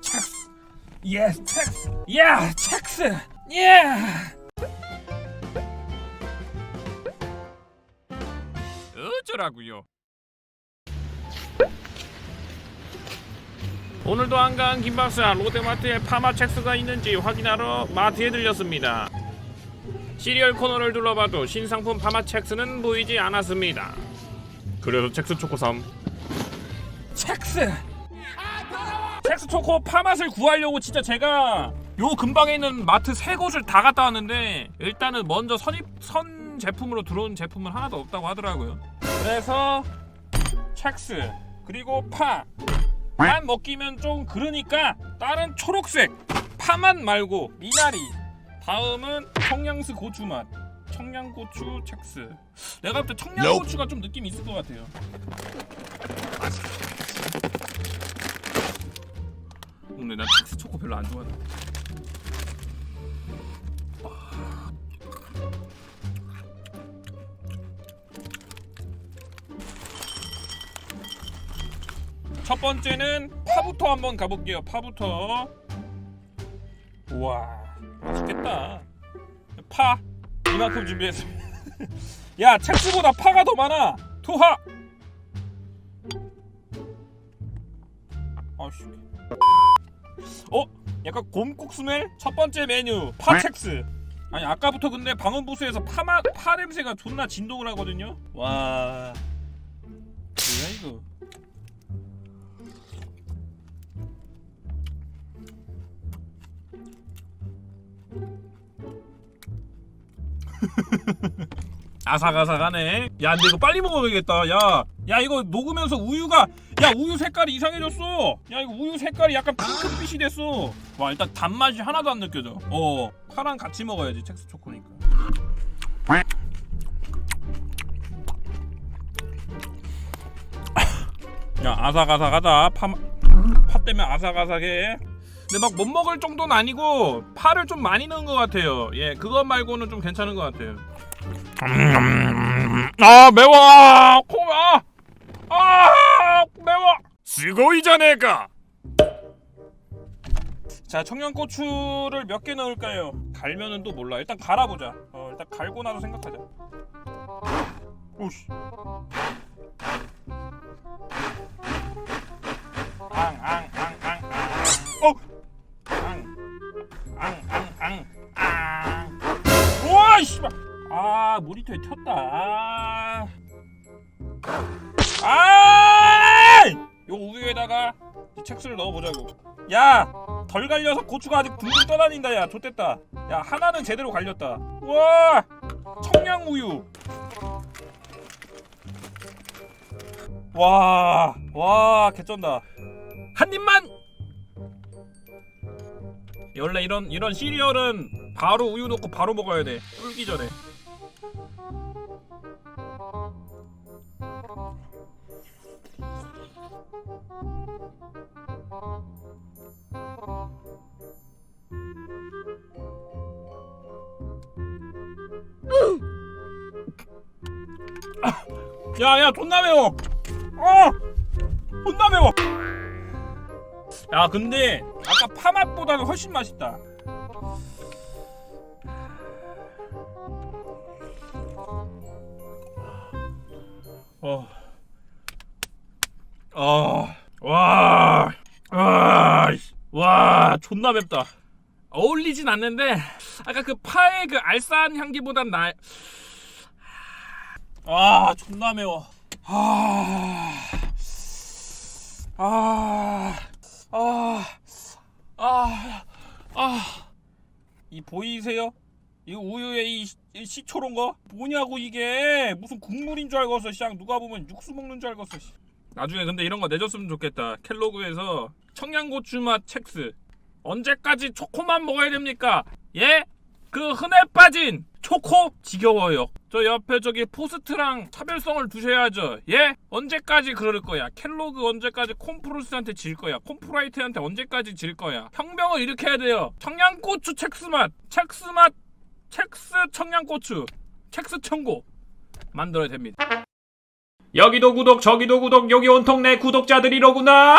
첵스 예스 첵스 야 첵스 예 어쩌라고요? 오늘도 한강 김박사 롯데마트에 파마 첵스가 있는지 확인하러 마트에 들렸습니다. 시리얼 코너를 둘러봐도 신상품 파마 첵스는 보이지 않았습니다. 그래서 첵스 초코 3 첵스 텍스 초코 파맛을 구하려고 진짜 제가 요 근방에 있는 마트 세 곳을 다 갔다 왔는데 일단은 먼저 선입 선 제품으로 들어온 제품은 하나도 없다고 하더라고요. 그래서 첵스 그리고 파 만 먹기면 좀 그러니까 다른 초록색 파맛 말고 미나리. 다음은 청양스 고추 맛. 청양고추 첵스 내가 볼 때 청양고추가 좀 느낌이 있을 것 같아요. 근데 나 텍스 초코 별로 안 좋아해. 첫 번째는 파부터 한번 가볼게요. 파부터. 우와, 맛있겠다. 파 이만큼 준비했습니다. 야, 첵스보다 파가 더 많아. 투하. 아씨. 어? 약간 곰국수멜? 첫 번째 메뉴 파첵스 아니 아까부터 근데 방음 부스에서 파마, 파 냄새가 존나 진동을 하거든요 와 뭐야 이거 아삭아삭하네. 야 근데 이거 빨리 먹어야겠다. 야, 야 이거 녹으면서 우유가 야 우유 색깔이 이상해졌어. 야 이거 우유 색깔이 약간 핑크빛이 됐어. 와 일단 단맛이 하나도 안 느껴져. 어 파랑 같이 먹어야지 첵스 초코니까. 야 아삭아삭하다. 파, 파 때문에 아삭아삭해. 근데 막 못 먹을 정도는 아니고 파를 좀 많이 넣은 것 같아요. 예 그것 말고는 좀 괜찮은 것 같아요 아 매워! 코가! 아 매워! 쓰고이자 내가! 자 청양고추를 몇 개 넣을까요? 갈면은 또 몰라. 일단 갈아보자. 어 일단 갈고 나서 생각하자. 오씨. 앙앙 아 모니터에 켰다. 아, 아! 요 우유에다가 이 첵스를 넣어보자고. 야 덜 갈려서 고추가 아직 둥둥 떠다닌다. 야 좋댔다. 야 하나는 제대로 갈렸다. 와! 청양우유. 와 와 개쩐다. 한 입만! 원래 이런 이런 시리얼은 바로 우유 넣고 바로 먹어야 돼. 끓기 전에 야야 존나 매워 어 존나 매워 야 근데 아까 파 맛보다는 훨씬 맛있다 어. 어. 와. 와. 씨. 와, 존나 맵다. 어울리진 않는데 아까 그 파의 그 알싸한 향기보단 나. 아, 존나 매워. 아. 아. 아. 아. 아. 이 보이세요? 이 우유에 이, 시- 이 시초로인 거 뭐냐고 이게 무슨 국물인 줄 알겠어 시장 누가 보면 육수 먹는 줄 알겠어 씨. 나중에 근데 이런 거 내줬으면 좋겠다 켈로그에서 청양고추 맛 첵스 언제까지 초코만 먹어야 됩니까 예? 그 흔해 빠진 초코 지겨워요. 저 옆에 저기 포스트랑 차별성을 두셔야죠. 예? 언제까지 그럴 거야? 켈로그 언제까지 콤프루스한테 질 거야? 콤프라이트한테 언제까지 질 거야? 혁명을 일으켜야 돼요. 청양고추 첵스 맛. 첵스 맛 첵스 청양고추. 첵스 청고. 만들어야 됩니다. 여기도 구독 저기도 구독 여기 온통 내 구독자들이로구나